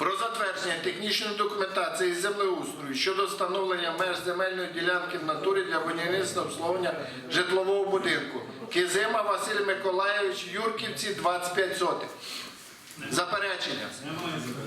Про затвердження технічної документації землеустрою щодо встановлення меж земельної ділянки в натурі для будівництва обслуговування житлового будинку. Кизима Василь Миколаївич, Юрківці, 25 сотих. Заперечення?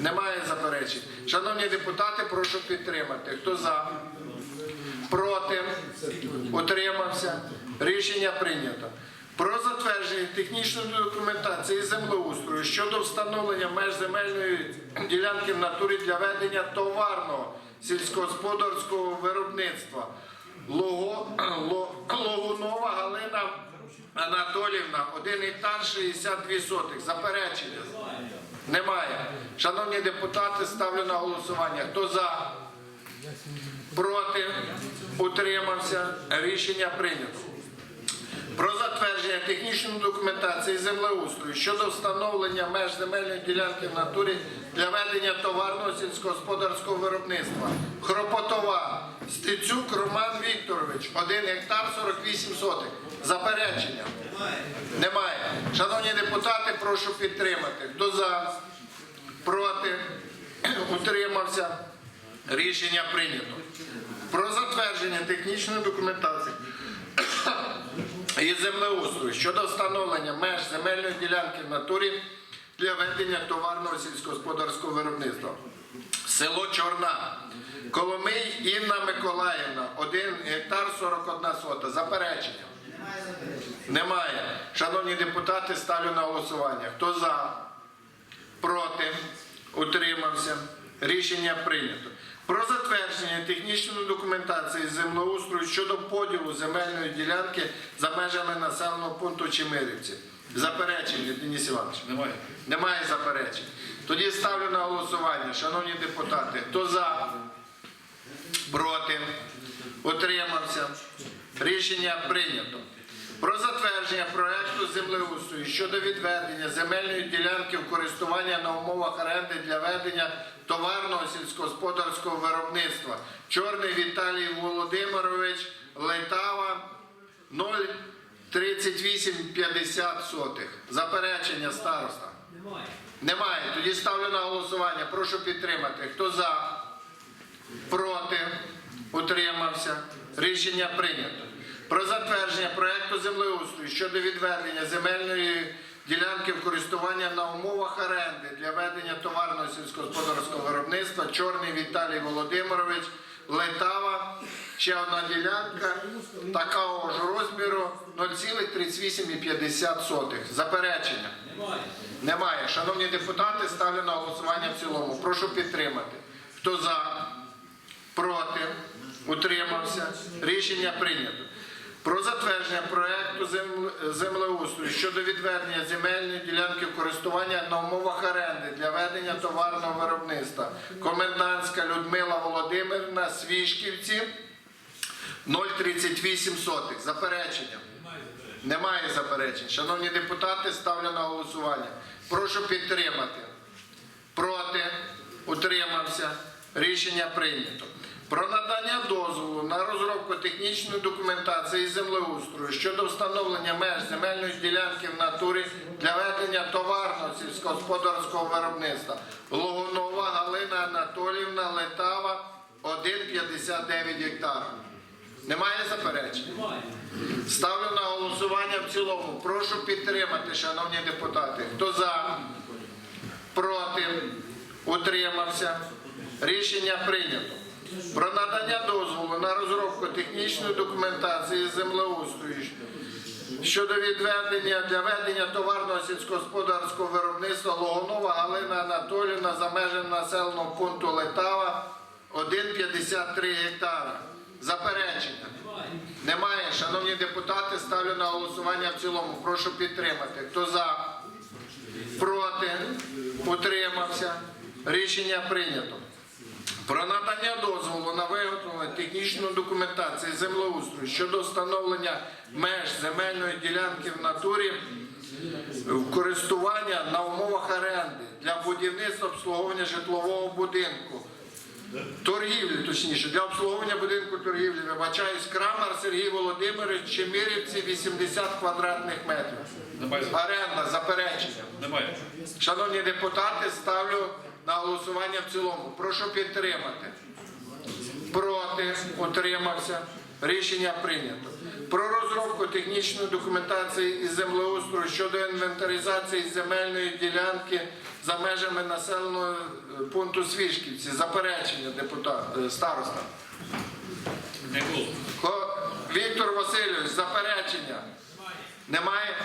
Немає заперечень. Шановні депутати, прошу підтримати. Хто за? Проти? Утримався? Рішення прийнято. Про затвердження технічної документації землеустрою щодо встановлення меж земельної ділянки в натурі для ведення товарного сільськогосподарського виробництва. Логунова Галина Анатолівна, 1 гектар 62 сотих. Заперечення? Немає. Шановні депутати, ставлю на голосування. Хто за? Проти? Утримався? Рішення прийнято. Про затвердження технічної документації землеустрою щодо встановлення меж земельної ділянки в натурі для ведення товарного сільськогосподарського виробництва. Хропотова. Стецюк Роман Вікторович, 1 гектар 48 сотих. Заперечення? Немає. Шановні депутати, прошу підтримати. Хто за? Проти? Утримався? Рішення прийнято. Про затвердження технічної документації землеустрою щодо встановлення меж земельної ділянки в натурі для ведення товарного сільськогосподарського виробництва. Село Чорна. Коломий Інна Миколаївна, 1 гектар 41 сота. Заперечення? Немає. Шановні депутати, ставлю на голосування. Хто за? Проти? Утримався? Рішення прийнято. Про затвердження технічної документації землеустрою щодо поділу земельної ділянки за межами населеного пункту Чемирівці. Заперечення, Денис Іванович? Немає. Немає заперечень. Тоді ставлю на голосування, шановні депутати. Хто за? Проти? Утримався? Рішення прийнято. Про затвердження проекту землеустрою щодо відведення земельної ділянки в користування на умовах оренди для ведення товарного сільськогосподарського виробництва. Чорний Віталій Володимирович, Лейтава 03850 сотих. Заперечення староста. Немає. Немає. Тоді ставлю на голосування. Прошу підтримати. Хто за? Проти? Утримався? Рішення прийнято. Про затвердження проекту землеустрою щодо відведення земельної ділянки в користування на умовах оренди для ведення товарного сільськогосподарського виробництва Чорний Віталій Володимирович, Летава, ще одна ділянка такого ж розміру 0,3850. Заперечення. Немає. Немає. Шановні депутати, ставлю на голосування в цілому. Прошу підтримати. Хто за? Проти? Утримався? Рішення прийнято. Про затвердження проекту землеустрою щодо відведення земельної ділянки користування на умовах оренди для ведення товарного виробництва. Комендантська Людмила Володимирівна, Свішківці, 038. Заперечення. Немає заперечень. Шановні депутати, ставлю на голосування. Прошу підтримати. Проти? Утримався. Рішення прийнято. Про надання дозволу на розробку технічної документації землеустрою щодо встановлення меж земельної ділянки в натурі для ведення товарного сільськогосподарського виробництва. Логунова Галина Анатоліївна Летава 1,59 гектар. Немає заперечень? Немає. Ставлю на голосування в цілому. Прошу підтримати, шановні депутати. Хто за? Проти? Утримався? Рішення прийнято. Про надання дозволу на розробку технічної документації землеустрою щодо відведення для ведення товарного сільськогосподарського виробництва Логонова Галина Анатоліївна за межами населеного пункту Летава 1,53 гектара. Заперечення. Немає. Шановні депутати, ставлю на голосування в цілому. Прошу підтримати. Хто за? Проти? Утримався? Рішення прийнято. Про надання дозволу на виготовлення технічної документації землеустрою щодо встановлення меж земельної ділянки в натурі в користування на умовах оренди для будівництва обслуговування житлового будинку. торгівлі, точніше, для обслуговування будинку торгівлі, вибачаюсь, Крамар Сергій Володимирович, Чемірівці, 80 квадратних метрів. Оренда, заперечення. Шановні депутати, ставлю на голосування в цілому. Прошу підтримати. Проти, утримався. Рішення прийнято. Про розробку технічної документації із землеустрою щодо інвентаризації земельної ділянки за межами населеного е, пункту Свішківці. Заперечення депутат, е, староста. Віктор Васильович, заперечення? Немає?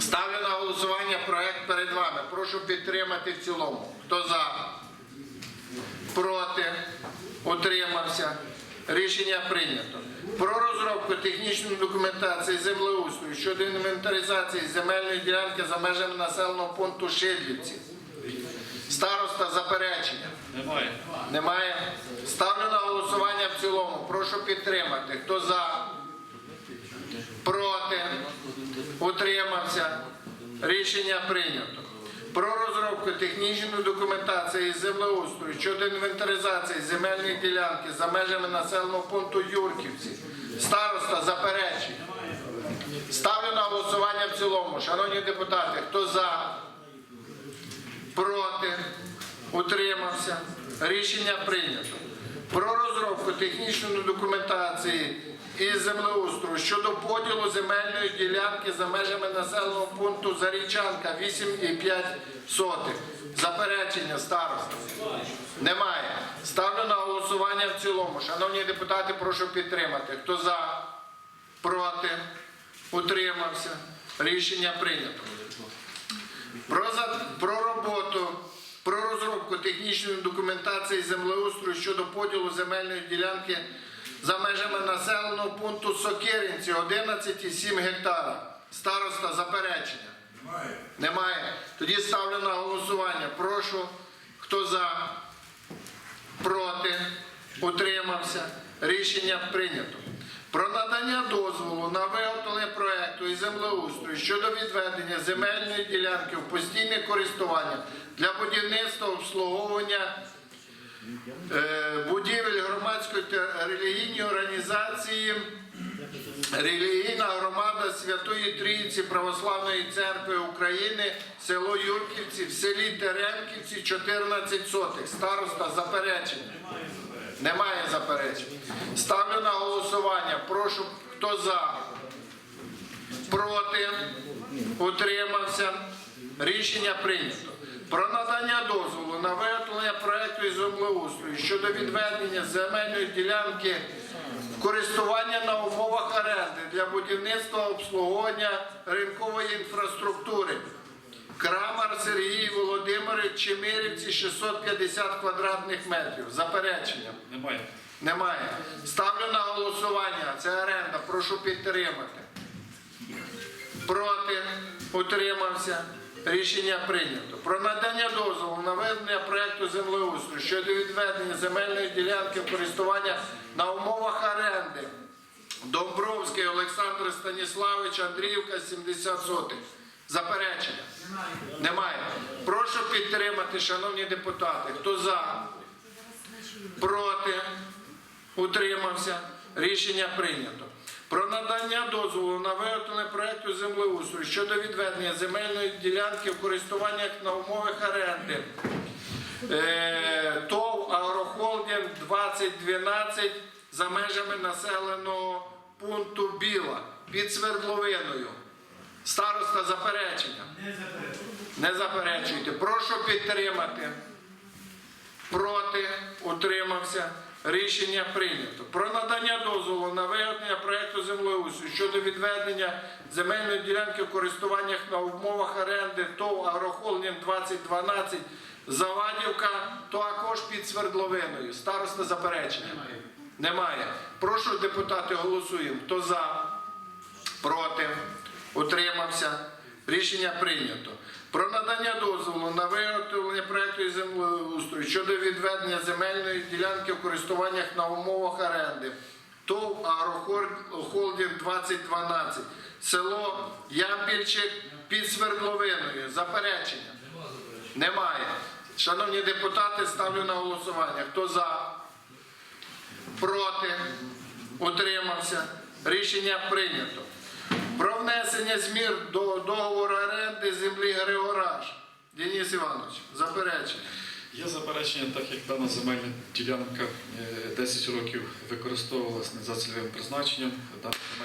Ставлю на голосування проект перед вами. Прошу підтримати в цілому. Хто за? Проти? Утримався? Рішення прийнято. Про розробку технічної документації землеустрою щодо інвентаризації земельної ділянки за межами населеного пункту Шидлівці. Староста заперечення. Немає. Немає. Ставлю на голосування в цілому. Прошу підтримати. Хто за? Проти? Утримався? Рішення прийнято. Про розробку технічної документації землеустрою щодо інвентаризації земельної ділянки за межами населеного пункту Юрківці. Староста заперечення. Ставлю на голосування в цілому. Шановні депутати, хто за? проти, утримався. Рішення прийнято. Про розробку технічної документації із землеустрою щодо поділу земельної ділянки за межами населеного пункту Зарічанка 8,5 сотих. Заперечення староста. Немає. Ставлю на голосування в цілому. Шановні депутати, прошу підтримати. Хто за, проти, утримався. Рішення прийнято. Про, про роботу, про розробку технічної документації землеустрою щодо поділу земельної ділянки за межами населеного пункту Сокиринці 11,7 гектара. Староста заперечення. Немає. Немає. Тоді ставлю на голосування. Прошу, хто за, проти, утримався. Рішення прийнято. Про надання дозволу на виготовлення проекту і землеустрою щодо відведення земельної ділянки в постійне користування для будівництва обслуговування будівель громадської та релігійної організації Релігійна громада Святої Трійці Православної церкви України, село Юрківці, в селі Теремківці, 14 сотих. Староста заперечення. Немає заперечень. Ставлю на голосування. Прошу, хто за? Проти? Утримався? Рішення прийнято. Про надання дозволу на виготовлення проекту із землеустрою щодо відведення земельної ділянки в користування на умовах оренди для будівництва обслуговування ринкової інфраструктури. Крамар Сергій Володимирович, Чемирівці, 650 квадратних метрів. Заперечення. Немає. Немає. Ставлю на голосування. Це оренда. Прошу підтримати. Проти. Утримався. Рішення прийнято. Про надання дозволу на ведення проекту землеустрою щодо відведення земельної ділянки користування на умовах оренди. Домбровський Олександр Станіславович, Андріївка, 70 сотих. Заперечення? Немає. Прошу підтримати, шановні депутати. Хто за? Проти? Утримався? Рішення прийнято. Про надання дозволу на виготовлення проекту землеустрою щодо відведення земельної ділянки в користуваннях на умовах оренди. Е, ТОВ Агрохолдинг 2012 за межами населеного пункту Біла під Свердловиною. Староста заперечення. Не заперечуйте. Прошу підтримати. Проти, утримався. Рішення прийнято. Про надання дозволу на виготовлення проекту землеустрою щодо відведення земельної ділянки в користуваннях на умовах оренди ТОВ Агрохолдинг 2012 Завадівка, також під Свердловиною. Староста заперечення. Немає. Прошу депутати, голосуємо. Хто за? Проти? Утримався? Рішення прийнято. Про надання дозволу на виготовлення проекту із землеустрою щодо відведення земельної ділянки в користуваннях на умовах оренди. ТОВ Агрохолдинг 2012. Село Ямпільчик під Свердловиною. Заперечення? Немає. Шановні депутати, ставлю на голосування. Хто за? Проти? Утримався? Рішення прийнято. Про внесення змін до договору оренди землі Григораш. Денис Іванович, заперечення. Є заперечення, так як дана земельна ділянка е, 10 років використовувалася не за цільовим призначенням.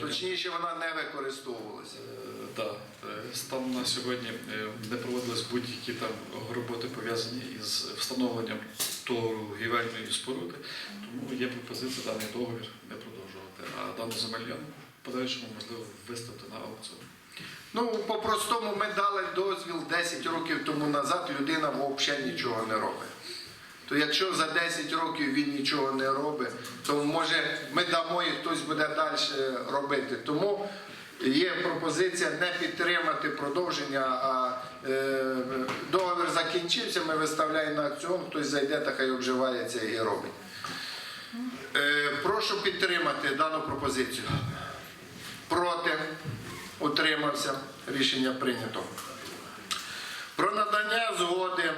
Точніше, вона не використовувалася. е, да, е, станом на сьогодні е, не проводились будь-які там роботи пов'язані із встановленням тору гівельної споруди, тому є пропозиція даний договір не продовжувати. А дану земельну подальшому можливо виставити на аукціон. Ну, по-простому, ми дали дозвіл 10 років тому назад, людина взагалі нічого не робить. То якщо за 10 років він нічого не робить, то може ми дамо і хтось буде далі робити. Тому є пропозиція не підтримати продовження, а е, договір закінчився, ми виставляємо на акціон, хтось зайде та хай обживається і робить. Е, прошу підтримати дану пропозицію. Проти. Утримався. Рішення прийнято. Про надання згоди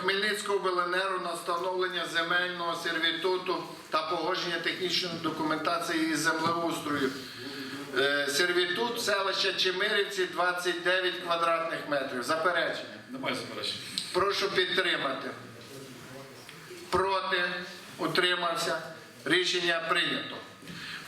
Хмельницького обленеру на встановлення земельного сервітуту та погодження технічної документації із землеустрою. Е, Сервітут селища Чемирівці 29 квадратних метрів. Заперечення. Немає заперечень. Прошу підтримати. Проти. Утримався. Рішення прийнято.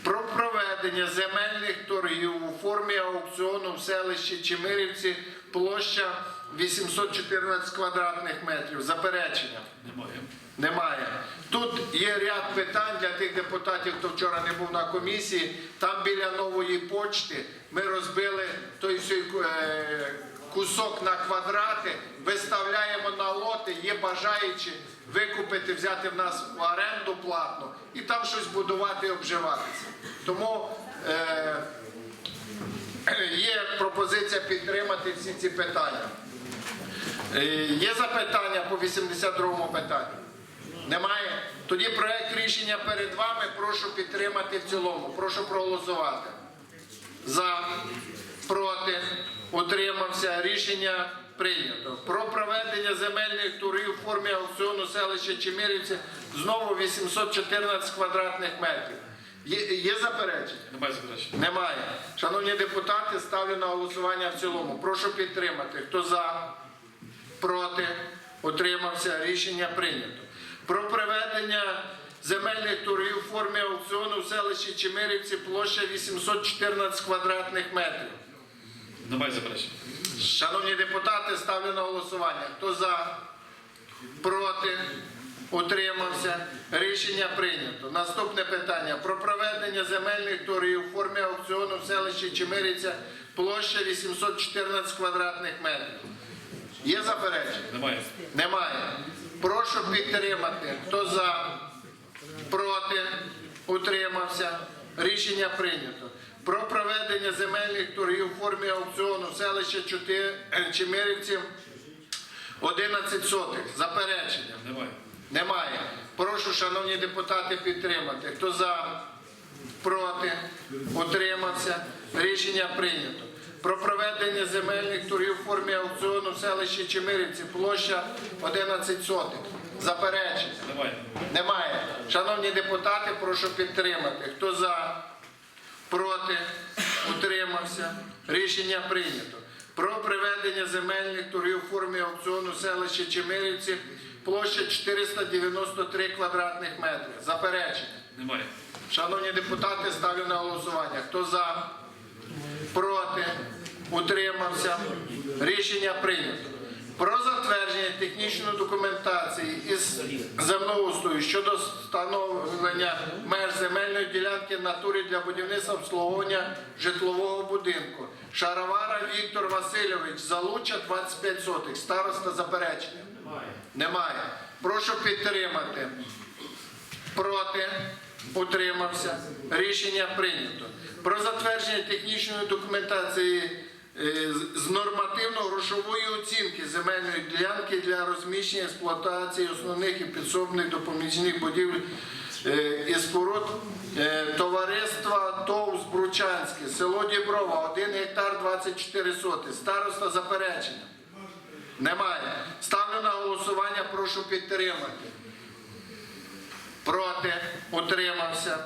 Про проведення земельних торгів у формі аукціону в селищі Чемирівці площа 814 квадратних метрів. Заперечення. Немає. Немає. Тут є ряд питань для тих депутатів, хто вчора не був на комісії. Там біля нової почти ми розбили той всій е, кусок на квадрати, виставляємо на лоти, є бажаючі викупити, взяти в нас в оренду платно і там щось будувати і обживатися. Тому е, є пропозиція підтримати всі ці питання. Е, Є запитання по 82 питанню? Немає? Тоді проект рішення перед вами. Прошу підтримати в цілому. Прошу проголосувати. За, проти, утримався. Рішення прийнято. Про проведення земельних торгів у формі аукціону селища Чемірівці знову 814 квадратних метрів. Є, є заперечення? Немає заперечень. Немає. Шановні депутати, ставлю на голосування в цілому. Прошу підтримати. Хто за, проти, утримався. Рішення прийнято. Про проведення земельних торгів у формі аукціону в селищі Чемирівці площа 814 квадратних метрів. Немає заперечень. Шановні депутати, ставлю на голосування. Хто за, проти, утримався. Рішення прийнято. Наступне питання. Про проведення земельних торгів у формі аукціону в селищі Чемириця площа 814 квадратних метрів. Є заперечення? Немає. Немає. Прошу підтримати. Хто за, проти, утримався. Рішення прийнято. Про проведення земельних торгів у формі аукціону в селищі Чути- е, 11 сотих. Заперечення. Немає. Немає. Прошу, шановні депутати, підтримати. Хто за, проти, утримався. Рішення прийнято. Про проведення земельних торгів у формі аукціону в селищі Чемирівці площа 11 сотих. Заперечення. Немає. Немає. Шановні депутати, прошу підтримати. Хто за, проти, утримався. Рішення прийнято. Про приведення земельних торгів у формі аукціону селища Чемирівці площа 493 квадратних метри. Заперечення. Немає. Шановні депутати, ставлю на голосування. Хто за, проти, утримався. Рішення прийнято. Про затвердження технічної документації із землеустрою щодо встановлення меж земельної ділянки натурі для будівництва обслуговування житлового будинку. Шаровара Віктор Васильович, залуча 25 сотих. Староста заперечення. Немає. Прошу підтримати. Проти. Утримався. Рішення прийнято. Про затвердження технічної документації з- з нормативно-грошової оцінки земельної ділянки для розміщення експлуатації основних і підсобних допоміжних будівель е, і споруд е, товариства ТОВ Збручанське, село Діброва, 1 гектар 24 соти. Староста заперечення. Немає. Ставлю на голосування, прошу підтримати. Проти, утримався.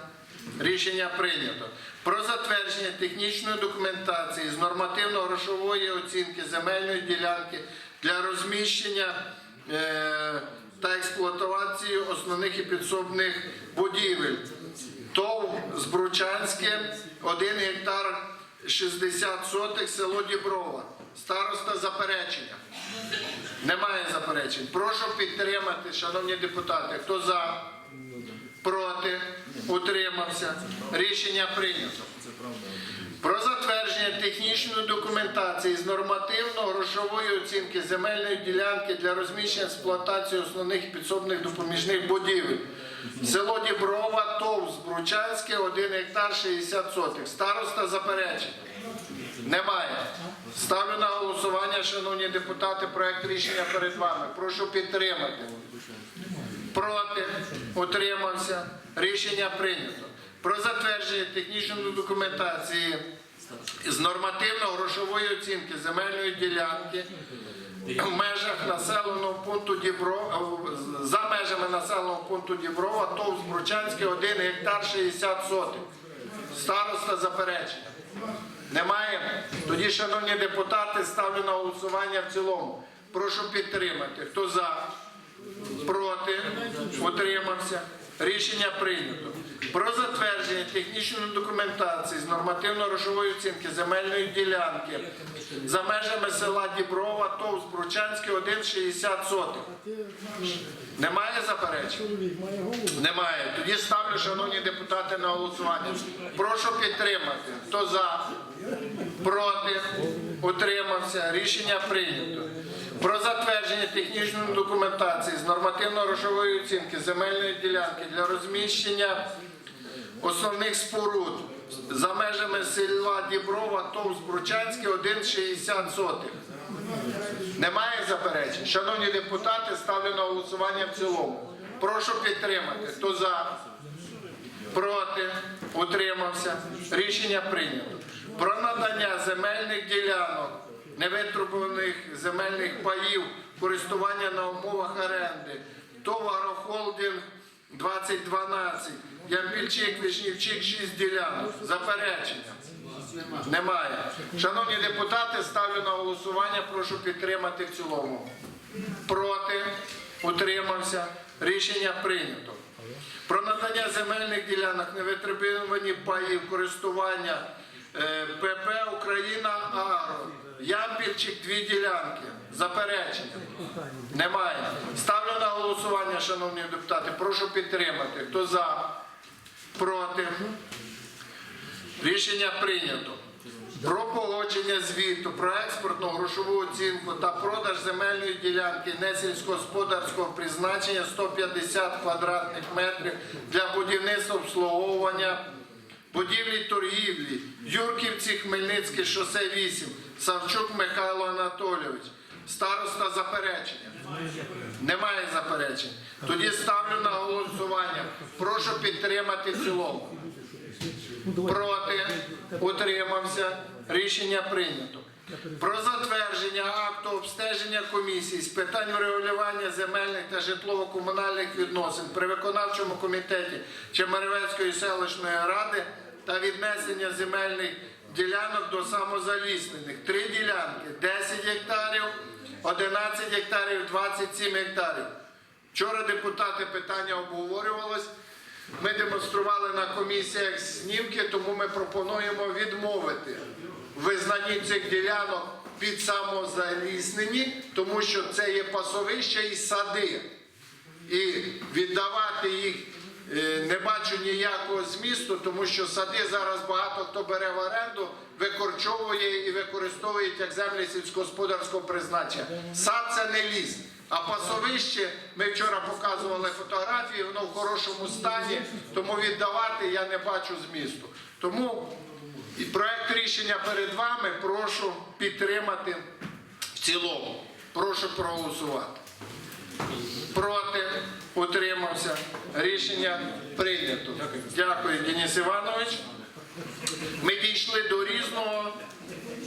Рішення прийнято. Про затвердження технічної документації з нормативно-грошової оцінки земельної ділянки для розміщення е, та експлуатації основних і підсобних будівель. ТОВ Збручанське, 1 гектар 60 сотих, село Діброва. Староста заперечення. Немає заперечень. Прошу підтримати, шановні депутати. Хто за? Проти? Утримався. Рішення прийнято. Про затвердження технічної документації з нормативно-грошової оцінки земельної ділянки для розміщення експлуатації основних підсобних допоміжних будівель. Село Діброва, ТОВ Збручанське, 1 гектар 60 сотих. Староста заперечень. Немає. Ставлю на голосування, шановні депутати, проект рішення перед вами. Прошу підтримати. Проти, утримався. Рішення прийнято. Про затвердження технічної документації з нормативно-грошової оцінки земельної ділянки в межах населеного пункту Діброва, за межами населеного пункту Діброва, ТОВ Збручанське, 1 гектар 60 сотих. Староста заперечення. Немає? Тоді, шановні депутати, ставлю на голосування в цілому. Прошу підтримати. Хто за? Проти? Утримався? Рішення прийнято. Про затвердження технічної документації з нормативно-грошової оцінки земельної ділянки за межами села Діброва, ТОВ Збручанське, 1,60 сотих. Немає заперечень? Немає. Тоді ставлю, шановні депутати, на голосування. Прошу підтримати. Хто за? Проти? Утримався. Рішення прийнято. Про затвердження технічної документації з нормативно-грошової оцінки земельної ділянки для розміщення основних споруд за межами села Діброва, ТОВ Збручанське, 1,60 сотих. Немає заперечень? Шановні депутати, ставлю на голосування в цілому. Прошу підтримати. Хто за? Проти? Утримався? Рішення прийнято. Про надання земельних ділянок, невитрубуваних земельних паїв, користування на умовах оренди. ТОВ «Агрохолдинг» 2012, Ямпільчик, Вишнівчик, 6 ділянок. Заперечення. Немає. Шановні депутати, ставлю на голосування, прошу підтримати в цілому. Проти, утримався. Рішення прийнято. Про надання земельних ділянок невитребувані паїв користування е, ПП Україна Агро. Ямпільчик дві ділянки. Заперечення. Немає. Ставлю на голосування, шановні депутати. Прошу підтримати. Хто за? Проти? Рішення прийнято. Про погодження звіту про експортну грошову оцінку та продаж земельної ділянки несільськогосподарського призначення 150 квадратних метрів для будівництва обслуговування будівлі торгівлі Юрківці, Хмельницьке, шосе 8, Савчук Михайло Анатолійович. Староста заперечення. Немає заперечень. Тоді ставлю на голосування. Прошу підтримати цілому. Проти, утримався. Рішення прийнято. Про затвердження акту обстеження комісії з питань врегулювання земельних та житлово-комунальних відносин при виконавчому комітеті Чемеревецької селищної ради та віднесення земельних ділянок до самозаліснених. Три ділянки 10 гектарів, 11 гектарів, 27 гектарів. Вчора депутати питання обговорювалось. Ми демонстрували на комісіях знімки, тому ми пропонуємо відмовити визнанні цих ділянок під самозаліснені, тому що це є пасовища і сади. І віддавати їх не бачу ніякого змісту, тому що сади зараз багато хто бере в оренду, викорчовує і використовують як землі сільськогосподарського призначення. Сад це не ліс. А пасовище, ми вчора показували фотографії, воно в хорошому стані, тому віддавати я не бачу змісту. Тому і проект рішення перед вами прошу підтримати в цілому. Прошу проголосувати. Проти, Утримався. Рішення прийнято. Дякую, Денис Іванович. Ми дійшли до різного.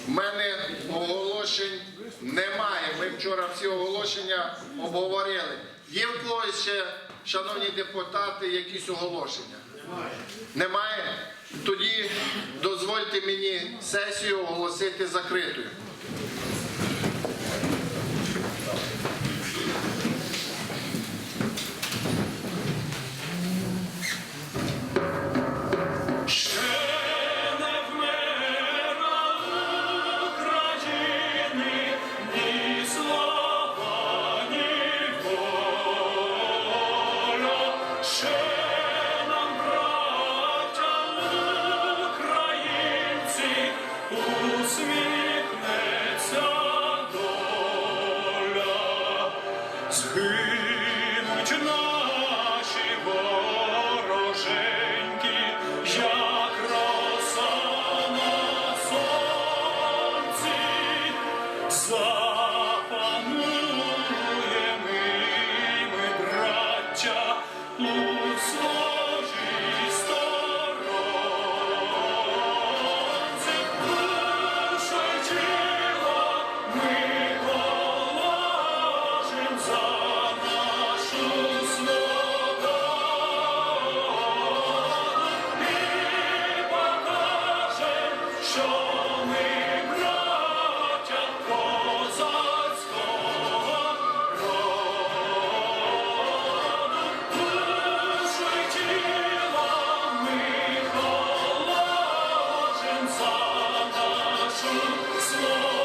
в мене оголошень немає. Ми вчора всі оголошення обговорили. Є в когось ще, шановні депутати, якісь оголошення? Немає? Тоді дозвольте мені сесію оголосити закритою. Oh. Show Lord.